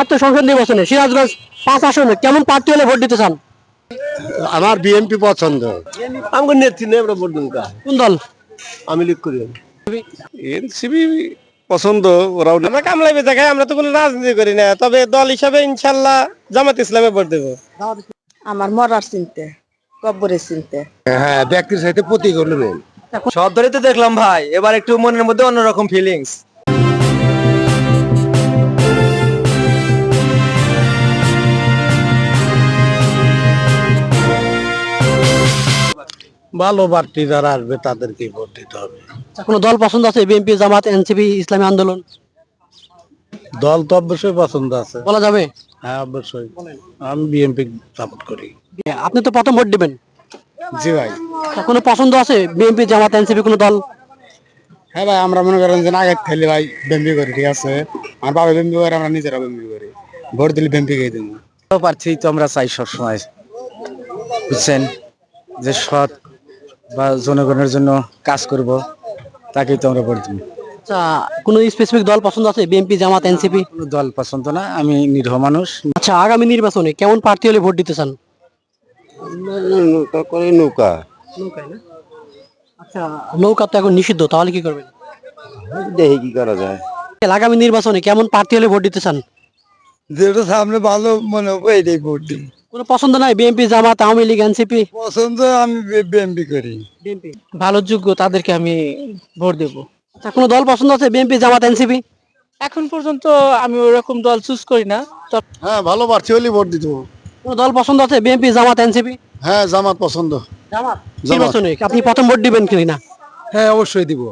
আত্ম সংসদ নির্বাচনে সিরাজগঞ্জ পাঁচ আসনে কেমন প্রার্থী হলে ভোট দিতে চান? আমার বিএনপি পছন্দ। আমাকে নেত্রী নেই আমরা ভোট দিন কোন দল? আমি লিখ করি। এনসিবি পছন্দ ওরাও আমরা কামলাই বেচা আমরা তো কোনো রাজনীতি করি না। তবে দল হিসাবে ইনশাল্লাহ জামাত ইসলামে ভোট দেবো। আমার মরার চিনতে কব্বরের চিনতে। হ্যাঁ ব্যক্তির সাথে প্রতীক হলো সব ধরে তো দেখলাম ভাই এবার একটু মনের মধ্যে অন্যরকম ফিলিংস ভালো প্রার্থী যারা আসবে তাদেরকে ভোট দিতে হবে। কোনো দল পছন্দ আছে? বিএনপি জামাত এনসিপি ইসলামী আন্দোলন? দল তো অবশ্যই পছন্দ আছে। বলা যাবে? হ্যাঁ অবশ্যই। আমি বিএনপি সাপোর্ট করি। আপনি তো প্রথম ভোট দিবেন। জি ভাই। তা কোনো পছন্দ আছে? বিএনপি জামাত এনসিপি কোনো দল? হ্যাঁ ভাই আমরা মনে করেন যে আগে খেলে ভাই বেম্বি করি ঠিক আছে? আমার বাবা বেম্বি করে আমরা নিজেরা বেম্বি করি। ভোট দিলে বেম্বি খেয়ে দেবো? প্রার্থী তো আমরা চাই সবসময়। বুঝছেন? যে সৎ বা জনগণের জন্য কাজ করব তাকেই তো আমরা ভোট দিব। আচ্ছা কোনো স্পেসিফিক দল পছন্দ আছে? বিএনপি জামাত এনসিপি কোনো দল পছন্দ না আমি নিরহ মানুষ। আচ্ছা আগামী নির্বাচনে কেমন প্রার্থী হলে ভোট দিতে চান? নৌকা করে নৌকা। আচ্ছা নৌকা তো এখন নিষিদ্ধ তাহলে কি করবেন? দেখি কি করা যায়। আগামী নির্বাচনে কেমন প্রার্থী হলে ভোট দিতে চান? যেটা সামনে ভালো মনে হবে এটাই ভোট দিই। কোনো পছন্দ নাই? BNP Jamaat Awami League NCP পছন্দ আমি বিএমপি করি। বিএনপি ভালো যোগ্য তাদেরকে আমি ভোট দেব। আচ্ছা কোনো দল পছন্দ আছে? বিএনপি জামাত এনসিপি এখন পর্যন্ত আমি ওরকম দল চুজ করি না। হ্যাঁ ভালো প্রার্থী হলে ভোট দিত কোনো দল পছন্দ আছে? বিএনপি জামাত এনসিপি হ্যাঁ জামাত পছন্দ। জামাত? নির্বাচনে আপনি প্রথম ভোট দিবেন কিনা? হ্যাঁ অবশ্যই দিব।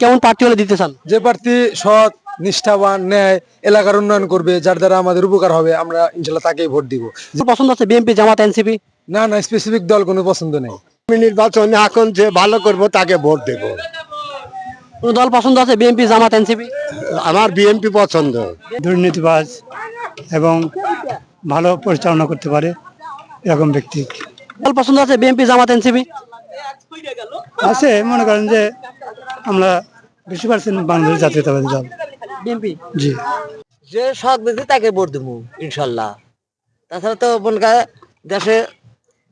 কেমন প্রার্থী হলে দিতে চান? যে প্রার্থী সৎ নিষ্ঠাবান ন্যায় এলাকার উন্নয়ন করবে যার দ্বারা আমাদের উপকার হবে আমরা ইনশাল্লাহ তাকেই ভোট দিব। পছন্দ আছে বিএনপি জামাত এনসিপি না না স্পেসিফিক দল কোনো পছন্দ নেই। আমি নির্বাচনে এখন যে ভালো করব তাকে ভোট দেব। কোনো দল পছন্দ আছে বিএনপি জামাত এনসিপি আমার বিএনপি পছন্দ। দুর্নীতিবাজ এবং ভালো পরিচালনা করতে পারে এরকম ব্যক্তি। দল পছন্দ আছে বিএনপি জামাত এনসিপি আছে মনে করেন যে আমরা বেশি পার্সেন্ট বাংলাদেশ জাতীয়তাবাদী দল। বিএনপি? জি। যে সৎ ব্যক্তি তাকে ভোট দেবো ইনশাল্লাহ। তাছাড়া তো মনে দেশে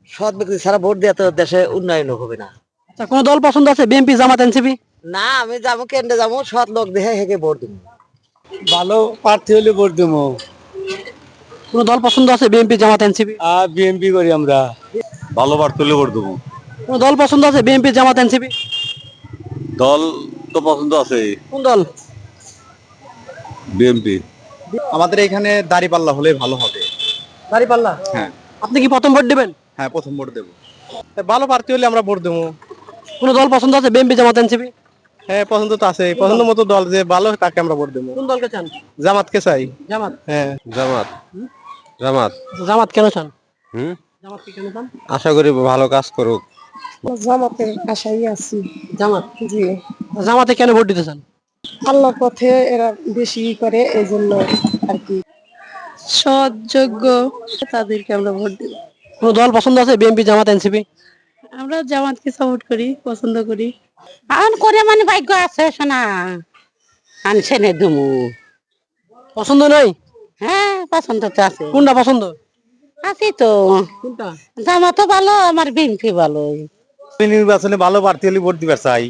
সৎ ব্যক্তি ছাড়া ভোট দেওয়া তো দেশে উন্নয়ন হবে না। আচ্ছা কোনো দল পছন্দ আছে? BNP Jamaat NCP? না আমি যাব কেন্দ্রে যাব সৎ লোক দেখে হেকে ভোট দেবো ভালো প্রার্থী হলে ভোট দেব কোনো দল পছন্দ আছে? BNP Jamaat NCP? আর বিএনপি করি আমরা। ভালো প্রার্থী হলে ভোট দেবো কোনো দল পছন্দ আছে? BNP Jamaat NCP? দল তো পছন্দ আছে। কোন দল? বিএনপি আমাদের এখানে দাড়িপাল্লা হলে ভালো হবে। দাঁড়িপাল্লা হ্যাঁ। আপনি কি প্রথম ভোট দিবেন? হ্যাঁ প্রথম ভোট দেবো। ভালো প্রার্থী হলে আমরা ভোট দেবো। কোনো দল পছন্দ আছে? বিএনপি জামাত এনসিপি হ্যাঁ পছন্দ তো আছে পছন্দ মতো দল যে ভালো তাকে আমরা ভোট দেবো। কোন দলকে চান? জামাতকে চাই। জামাত? হ্যাঁ। জামাত। জামাত। জামাত কেন চান? হুম? জামাত কেন চান? আশা করি ভালো কাজ করুক। জামাতের আশাই আছি। জামাত? জি। জামাতে কেন ভোট দিতে চান? আল্লাহর পথে এরা বেশি করে এই জন্য আর কি। সৎ যোগ্য তাদেরকে আমরা ভোট দিব। কোনো দল পছন্দ আছে? বিএনপি জামাত এনসিপি আমরা জামাতকে সাপোর্ট করি পছন্দ করি। আন করে মানে ভাগ্য আছে শোনা আনছে নে দুমু। পছন্দ নাই? হ্যাঁ পছন্দ তো আছে। কোনটা পছন্দ? আছে তো। কোনটা? জামাতও ভালো আমার বিনফি ভালো। নির্বাচনে ভালো প্রার্থী হলে ভোট দিবার চাই।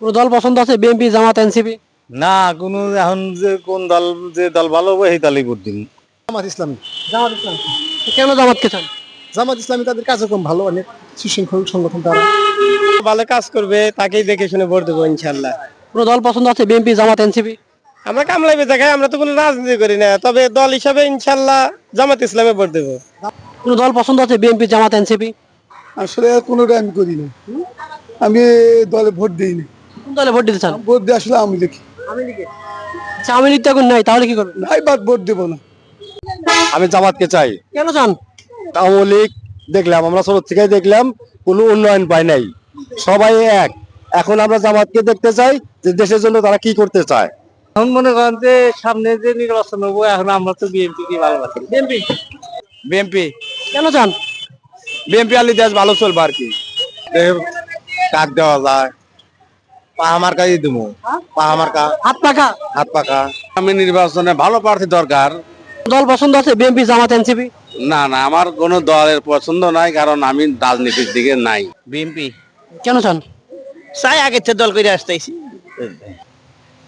কোনো দল পছন্দ আছে? বিএনপি জামাত এনসিপি না কোনো এখন যে কোন দল যে দল ভালো হবে সেই দলই ভোট দিন জামাত ইসলামী। জামাত ইসলাম। কেন জামাতকে চান জামাত ইসলামী তাদের কার্যক্রম ভালো অনেক সুশৃঙ্খল সংগঠন তারা। ভালো কাজ করবে তাকেই দেখে শুনে ভোট দেবো ইনশাল্লাহ কোনো দল পছন্দ আছে? BNP Jamaat NCP? আমরা কামলাই বেচা খাই আমরা তো কোনো রাজনীতি করি না। তবে দল হিসাবে ইনশাল্লাহ জামাত ইসলামে ভোট দেবো। কোনো দল পছন্দ আছে? BNP Jamaat NCP? আসলে কোনোটা আমি করি না। আমি দলে ভোট দিই না কোন দলে ভোট দিতে চান? ভোট দিয়ে আসলে আমি লিখি। আচ্ছা আওয়ামী লীগ তো এখন নাই তাহলে কি করবেন? নাই বাদ ভোট দেবো না। আমি জামাতকে চাই। কেন চান? আওয়ামী লীগ দেখলাম আমরা ছোট থেকে দেখলাম কোনো উন্নয়ন পায় নাই। সবাই এক। এখন আমরা জামাতকে দেখতে চাই যে দেশের জন্য তারা কি করতে চায়। এখন মনে করেন যে সামনে যে নির্বাচন হব এখন আমরা তো বিএনপি কে ভালোবাসি। বিএনপি? বিএনপি। কেন চান? বিএনপি আলি দেশ ভালো চলবে আর কি। কাক দেওয়া যায়। কাজই দেবো আমার হাত পাখা? হাত পাকা আমি নির্বাচনে ভালো প্রার্থী দরকার। দল পছন্দ আছে? BNP Jamaat NCP? না না আমার কোনো দলের পছন্দ নাই কারণ আমি রাজনীতির দিকে নাই। বিএনপি? কেন চান? চাই আগের চেয়ে দল করে আসতেছি।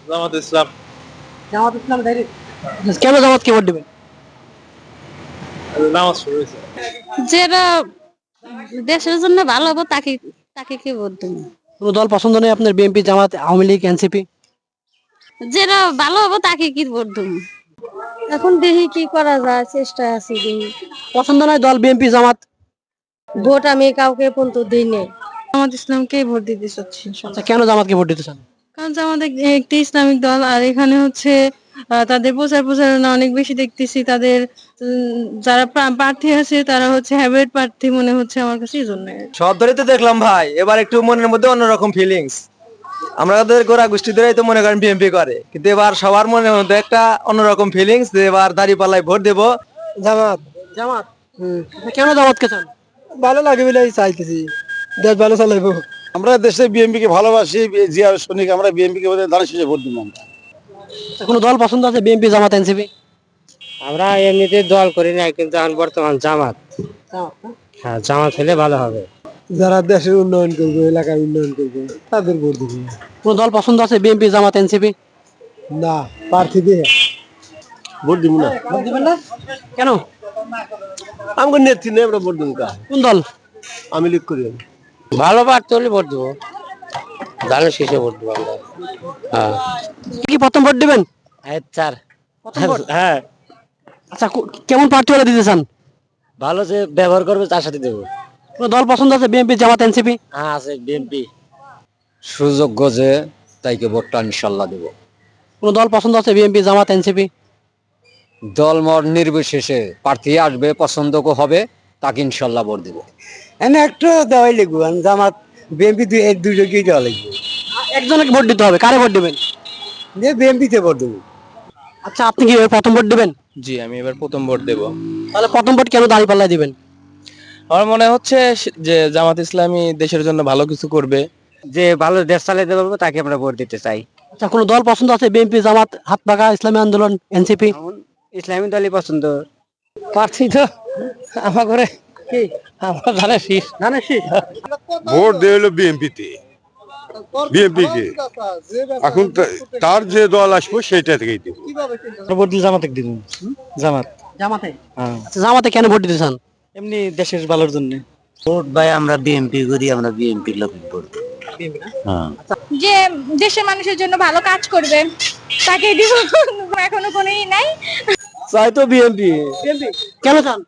জামাত ইসলাম। জামাত ইসলাম কেন ভোট দিবেন? নামাজ শুরু হয়েছে। যেটা দেশের জন্য ভালো হবে তাকে তাকে কি ভোট কোনো দল পছন্দ নেই আপনার BNP Jamaat Awami League NCP? যেটা ভালো হবে তাকে কি ভোট দেবো এখন দেখি কি করা যায় চেষ্টা আছি দেখি। পছন্দ নয় দল বিএনপি জামাত? ভোট আমি কাউকে পর্যন্ত দিই নাই। জামাত ইসলামকে ভোট দিতে চাচ্ছি আচ্ছা কেন জামাতকে ভোট দিতে চান? কারণ জামাত এক- একটি ইসলামিক দল আর এখানে হচ্ছে তাদের প্রচার প্রচারণা অনেক বেশি দেখতেছি। তাদের উম, যারা প্রার্থী আছে তারা হচ্ছে হ্যাবিট প্রার্থী মনে হচ্ছে আমার কাছে এই জন্য। সব ধরেই তো দেখলাম ভাই এবার একটু মনের মধ্যে অন্যরকম ফিলিংস আমাদের গোড়া গোষ্ঠী ধরেই তো মনে করেন বিএনপি করে। কিন্তু এবার সবার মনের মধ্যে একটা অন্যরকম ফিলিংস যে এবার দাঁড়িয়ে পাল্লায় ভোট দেবো। জামাত জামাত কেন জামাতকে চান? ভালো লাগে বলে চাইতেছি। দেশ ভালো চালাইবো। আমরা দেশে বিএনপি কে ভালোবাসি জিয়া সৈনিক আমরা বিএনপি কে শেষে ভোট দিব আমরা। আচ্ছা, কোনো দল পছন্দ আছে বিএনপি জামাত এনসিপি? আমরা এমনিতে দল করি নাই কিন্তু এখন বর্তমান জামাত। হ্যাঁ জামাত হলে ভালো হবে। যারা দেশের উন্নয়ন করবে এলাকার উন্নয়ন করবে তাদের ভোট দিবে। কোনো দল পছন্দ আছে বিএনপি জামাত এনসিপি? না প্রার্থী দিয়ে। ভোট দিব না। ভোট দিবেন না? কেন? আমাকে নেত্রী নেই আমরা ভোট দিব কোন দল? আমি লিখ করি। ভালো প্রার্থী হলে ভোট দেবো। ধানের শেষে ভোট দেবো আমরা। হ্যাঁ। কি প্রথম ভোট দিবেন? চার। হ্যাঁ। আচ্ছা কেমন প্রার্থী হলে দিতে চান? ভালো যে ব্যবহার করবে তার সাথে দেবো। কোনো দল পছন্দ আছে? বিএনপি জামাত এনসিপি হ্যাঁ আছে বিএনপি সুযোগ্য যে তাইকে ভোটটা ইনশাল্লাহ দেব। কোনো দল পছন্দ আছে? বিএনপি জামাত এনসিপি দল মত নির্বিশেষে প্রার্থী আসবে পছন্দ হবে তাকে ইনশাল্লাহ ভোট দেব। এনে একটু দেওয়াই লিখব জামাত বিএনপি দুজনকেই দেওয়া লিখব একজনকে ভোট দিতে হবে কারে ভোট দিবেন? যে বিএনপিতে ভোট দেবো। আচ্ছা আপনি কি এবার প্রথম ভোট দিবেন? জি আমি এবার প্রথম ভোট দেব। তাহলে প্রথম ভোট কেন দাঁড়িয়ে পাল্লায় দিবেন? আমার মনে হচ্ছে যে জামাত ইসলামী দেশের জন্য ভালো কিছু করবে। যে ভালো দেশ চালাতে পারব তাকে আমরা ভোট দিতে চাই। আচ্ছা কোনো দল পছন্দ আছে? বিএনপি জামাত হাত পাকা ইসলামী আন্দোলন এনসিপি ইসলামী দলই পছন্দ। প্রার্থী তো আমার ঘরে কি? আমার ধানের শীষ। ধানের শীষ? ভোট দিয়ে হলো বিএনপি তে বিএনপি কে? এখন তার যে দল আসবে সেটা থেকেই দেবো। ভোট দিলে জামাতে দিব জামাত? জামাতে? আচ্ছা জামাতে কেন ভোট দিতে চান? এমনি দেশের ভালোর জন্য। ভোট ভাই আমরা বিএনপি করি আমরা বিএনপির লোক ভোট যে দেশের মানুষের জন্য ভালো কাজ করবে তাকে দিব এখনও কোনোই নাই। চাই তো বিএনপি? কেন চান?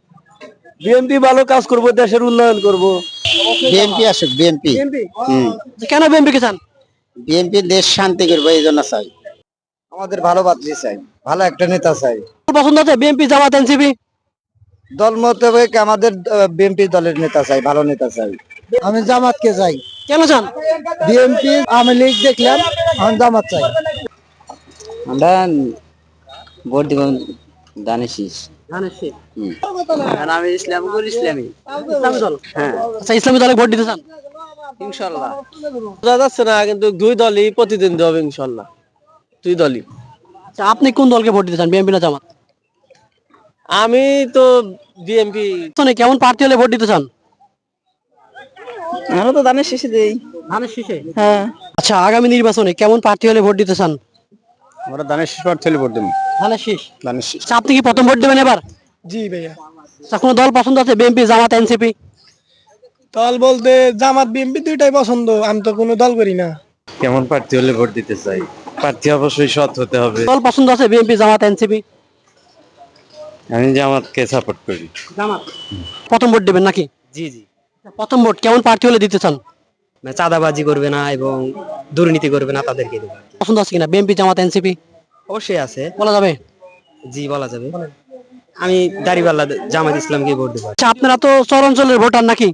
বিএনপি ভালো কাজ করব দেশের উন্নয়ন করব। বিএনপি আসুক বিএনপি কেন বিএনপি কে চান? বিএনপি দেশ শান্তি করবে এই জন্য চাই। আমাদের ভালো পাত্রী চাই ভালো একটা নেতা চাই। পছন্দ আছে বিএনপি জামাত এনসিপি দল মোতাবেক আমাদের বিএনপি দলের নেতা চাই ভালো নেতা চাই। আমি জামাতকে চাই। কেন চান? বিএনপি আওয়ামী লীগ দেখলাম আমি জামাত চাই। আমরা ভোট দিব শীষ আমি ইসলাম করি ইসলামী। ইসলামী দল। আচ্ছা ইসলামী দলে ভোট দিতে চান? ইনশাল্লাহ। বোঝা যাচ্ছে না কিন্তু দুই দলই প্রতিদ্বন্দ্বী হবে ইনশাল্লাহ। দুই দলই। আচ্ছা আপনি কোন দলকে ভোট দিতে চান বিএনপি না জামাত? আমি তো বিএনপি। শোনে কেমন প্রার্থী হলে ভোট দিতে চান? আমরা তো ধানের শেষে দেই। ধানের শীষে? হ্যাঁ। আচ্ছা আগামী নির্বাচনে কেমন প্রার্থী হলে ভোট দিতে চান? আমরা দানের শেষ হলে ভোট দেবো। ধানের শীষ? দানের শেষ। আপনি কি প্রথম ভোট দেবেন এবার? জি ভাইয়া। আচ্ছা কোনো দল পছন্দ আছে? BNP Jamaat NCP? দল বলতে জামাত বিএনপি দুইটাই পছন্দ। আমি তো কোনো দল করি না। কেমন প্রার্থী হলে ভোট দিতে চাই? প্রার্থী অবশ্যই সৎ হতে হবে। দল পছন্দ আছে? BNP Jamaat NCP? আমি জামাতকে সাপোর্ট করি। জামাত। প্রথম ভোট দেবেন নাকি? জি জি। প্রথম ভোট কেমন প্রার্থী হলে দিতে চান? চাঁদাবাজি করবে না এবং দুর্নীতি করবে না তাদেরকে দেবো। পছন্দ আছে কিনা? বিএনপি জামাত এনসিপি অবশ্যই আছে। বলা যাবে? জি বলা যাবে। আমি দাড়িপাল্লা জামাত ইসলামকে ভোট দেবো। আচ্ছা আপনারা তো চর অঞ্চলের ভোটার নাকি?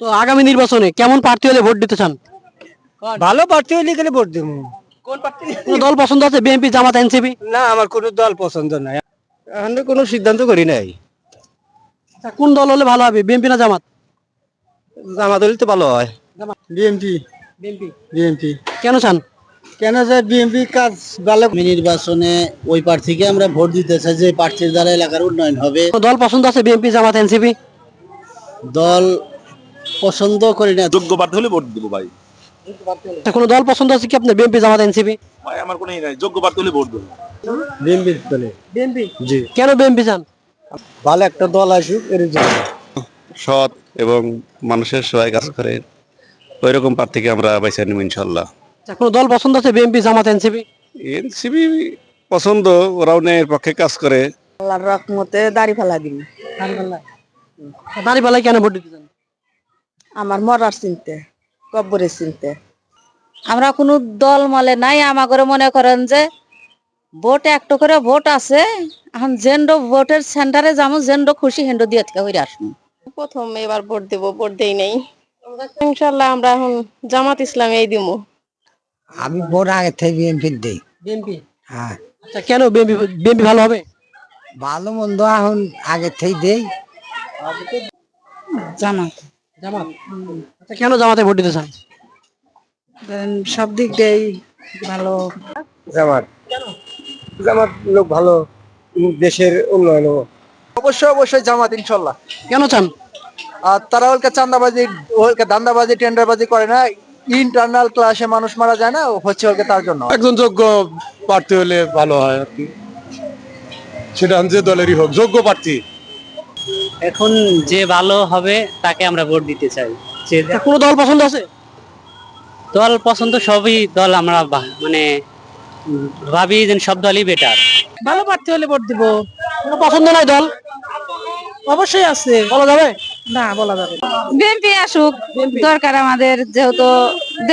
তো আগামী নির্বাচনে কেমন প্রার্থী হলে ভোট দিতে চান? ভালো প্রার্থী হলে গেলে ভোট দেবো। কোনো দল পছন্দ আছে? বিএনপি জামাত এনসিপি না আমার কোনো দল পছন্দ নাই। আমরা কোনো সিদ্ধান্ত করি নাই। আচ্ছা কোন দল হলে ভালো হবে? বিএনপি না জামাত? জামাত হলে তো ভালো হয়। বিএনপি বিএনপি বিএনপি কেন চান? কেন যে বিএনপি কাজ ভালো নির্বাচনে ওই প্রার্থীকে আমরা ভোট দিতে চাই যে প্রার্থীর দ্বারা এলাকার উন্নয়ন হবে। দল পছন্দ আছে বিএনপি জামাত এনসিপি দল পছন্দ করি না। যোগ্য প্রার্থী হলে ভোট দেবো ভাই। কোনো দল পছন্দ আছে কি আপনার? বিএনপি জামাত এনসিপি ভাই আমার কোনো নাই। যোগ্য প্রার্থী হলে ভোট দেবো। বিএনপি দলে? বিএনপি জি। কেন বিএনপি চান? ভালো একটা দল আসুক এর জন্য। সৎ এবং মানুষের সহায় কাজ করে। ওই রকম প্রার্থীকে আমরা বেছে নিব ইনশাল্লাহ। আচ্ছা, কোনো দল পছন্দ আছে? BNP Jamaat NCP? এনসিবি পছন্দ ওরাও ন্যায়ের পক্ষে কাজ করে। আল্লাহর রহমতে দাড়ি ফেলা দিন। দাঁড়িয়ে কেন ভোট দিতে আমার মরার চিনতে কব্বরের চিনতে। আমরা কোনো দল মলে নাই আমাকে মনে করেন যে ভোট একটা করে ভোট আছে এখন জেন্ডো ভোটের সেন্টারে যাব জেন্ডো খুশি হেন্ডো দিয়ে থেকে হইরে আসুন প্রথম এবার ভোট দেব ভোট দেই নেই। ইনশাল্লাহ আমরা এখন জামাত ইসলাম এই দিব আমি ভোট আগে থেকে বিএনপি দেই। বিএনপি হ্যাঁ। আচ্ছা কেন বিএনপি বিএনপি ভালো হবে? ভালো মন্দ এখন আগে থেকে দেই। জামাত। জামাত? আচ্ছা কেন জামাতে ভোট দিতে চান? সব দিক দিয়েই ভালো। জামাত। জামাত লোক ভালো দেশের উন্নয়ন হবে অবশ্যই অবশ্যই জামাত ইনশাল্লাহ কেন চান? আর তারা ওলকে চান্দাবাজি ওলকে দান্দাবাজি টেন্ডারবাজি করে না ইন্টারনাল ক্লাসে মানুষ মারা যায় না হচ্ছে ওলকে তার জন্য। একজন যোগ্য প্রার্থী হলে ভালো হয় আর কি। সেটা যে দলেরই হোক যোগ্য প্রার্থী। এখন যে ভালো হবে তাকে আমরা ভোট দিতে চাই। যে কোনো দল পছন্দ আছে? দল পছন্দ সবই দল আমরা মানে ভাবি যে সব দলই বেটার ভালো প্রার্থী হলে ভোট দিব। কোনো পছন্দ নাই দল? অবশ্যই আছে। বলা যাবে? না বলা যাবে বিএনপি আসুক দরকার আমাদের যেহেতু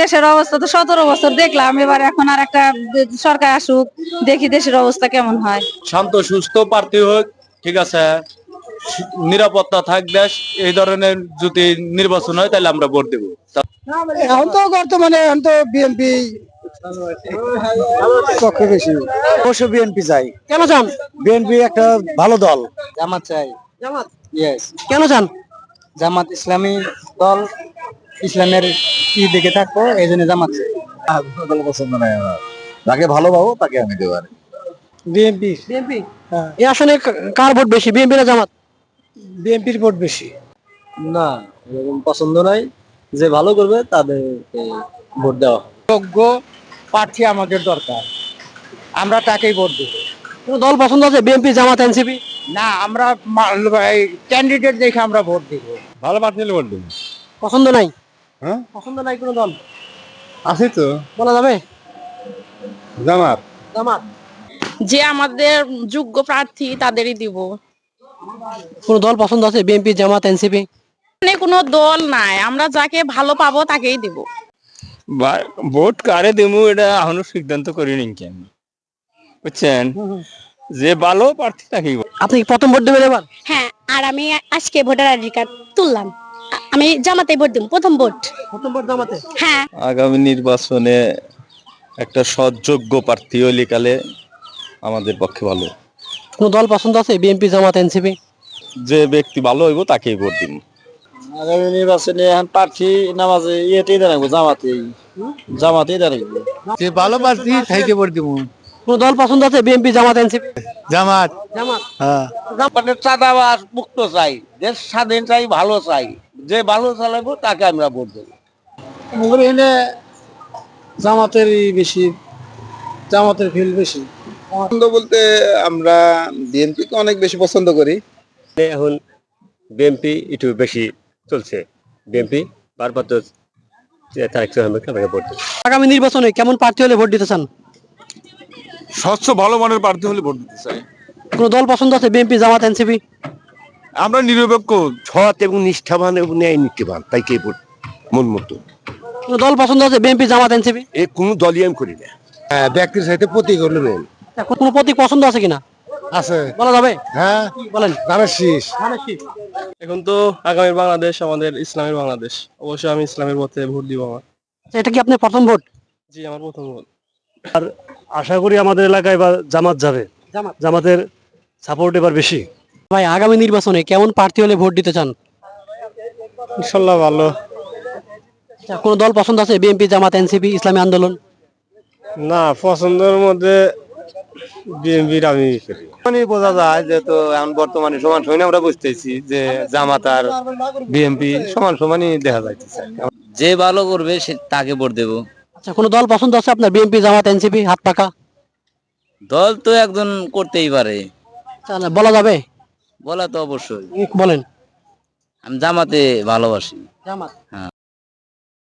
দেশের অবস্থা তো সতেরো বছর দেখলাম এবার এখন আর একটা সরকার আসুক দেখি দেশের অবস্থা কেমন হয়। শান্ত সুস্থ প্রার্থী হোক ঠিক আছে। নিরাপত্তা থাক দেশ এই ধরনের যদি নির্বাচন হয় তাহলে আমরা ভোট দেবো। এখন তো বর্তমানে এখন তো বিএনপি পক্ষে বেশি। অবশ্য বিএনপি চাই। কেন চান? বিএনপি একটা ভালো দল। জামাত চাই। জামাত? ইয়েস কেন চান? জামাত ইসলামী দল ইসলামের কি দেখে থাকব এই জন্য জামাত পছন্দ নাই আমার যাকে ভালো পাবো তাকে আমি দেবো আর বিএনপি? বিএনপি? এই আসনে কার ভোট বেশি বিএনপি না জামাত? বিএনপির ভোট বেশি। না এরকম পছন্দ নাই। যে ভালো করবে তাদেরকে ভোট দেওয়া যোগ্য প্রার্থী আমাদের দরকার। আমরা তাকেই ভোট দেবো। কোনো দল পছন্দ আছে? বিএনপি জামাত এনসিপি না আমরা ক্যান্ডিডেট দেখে আমরা ভোট দিব। ভালো হলে ভোট দেবো। পছন্দ নাই? হ্যাঁ? পছন্দ নাই কোনো দল? আছে তো। বলা যাবে? জামাত। জামাত। যে আমাদের যোগ্য প্রার্থী তাদেরই দিব। কোনো দল পছন্দ আছে? বিএনপি জামাত এনসিপি মানে কোনো দল নাই। আমরা যাকে ভালো পাবো তাকেই দিব। ভোট কারে দেবো এটা এখনও সিদ্ধান্ত করিনি কেন? বুঝছেন? যে ভালো প্রার্থী তাকেই আপনি প্রথম ভোট দেবেন এবার? হ্যাঁ আর আমি আজকে ভোটার আইডি কার্ড তুললাম। আমি জামাতে ভোট দেব প্রথম ভোট। প্রথম ভোট জামাতে? হ্যাঁ। আগামী নির্বাচনে একটা সৎযোগ্য প্রার্থী কালে আমাদের পক্ষে ভালো। কোনো দল পছন্দ আছে? BNP Jamaat NCP? যে ব্যক্তি ভালো হইব তাকেই ভোট দিব আগামী নির্বাচনে এখন প্রার্থী নামাজে ইয়েতেই দাঁড়াবো জামাতেই। জামাতেই দাঁড়াবো। যে ভালো প্রার্থী তাইকে ভোট দিব কোনো দল পছন্দ আছে? বিএনপি জামাত এনসিপি? জামাত। জামাত? হ্যাঁ। মানে চাঁদাবাস মুক্ত চাই। দেশ স্বাধীন চাই ভালো চাই। যে ভালো চালাবো তাকে আমরা ভোট দেবো। এখানে জামাতের বেশি জামাতের ফিল বেশি। পছন্দ বলতে আমরা বিএনপিকে অনেক বেশি পছন্দ করি। এখন বিএনপি একটু বেশি চলছে। বিএনপি বারবার তো তারেক রহমানকে ভোট দেবো আগামী নির্বাচনে কেমন প্রার্থী হলে ভোট দিতে চান? স্বচ্ছ ভালো মানের প্রার্থী হলে ভোট দিতে চাই। কোনো দল পছন্দ আছে? বিএনপি জামাত এনসিপি আমরা নিরপেক্ষ। সৎ এবং নিষ্ঠাবান এবং ন্যায় নীতিবান তাইকে ভোট? মন মতো। কোনো দল পছন্দ আছে? বিএনপি জামাত এনসিপি এ কোনো দলই আমি করি না। ব্যক্তির সাথে প্রতীক হলো মেন কোনো প্রতীক পছন্দ আছে কিনা? আছে। বলা যাবে? হ্যাঁ বলেন। ধানের শীষ। এখন তো আগামী বাংলাদেশ আমাদের ইসলামের বাংলাদেশ। অবশ্যই আমি ইসলামের পথে ভোট দিব আমার। আচ্ছা, এটা কি আপনার প্রথম ভোট? জি আমার প্রথম ভোট। আশা করি আমাদের এলাকায় বা জামাত যাবে। জামাত। জামাতের সাপোর্ট এবার বেশি। ভাই আগামী নির্বাচনে কেমন প্রার্থী হলে ভোট দিতে চান? ইনশাল্লাহ ভালো। আচ্ছা, কোনো দল পছন্দ আছে? বিএনপি জামাত এনসিপি ইসলামী আন্দোলন? না পছন্দের মধ্যে বিএনপির আমি মানে বোঝা যায় যেহেতু এখন বর্তমানে সমান সমান আমরা বুঝতেছি যে জামাত আর বিএনপি সমান সমানই দেখা যাইতেছে। যে ভালো করবে সে তাকে ভোট দেবো। আচ্ছা কোনো দল পছন্দ আছে আপনার? বিএনপি জামাত এনসিপি হাত পাকা? দল তো একজন করতেই পারে। তাহলে বলা যাবে? বলা তো অবশ্যই। বলেন? আমি জামাতে ভালোবাসি। জামাত?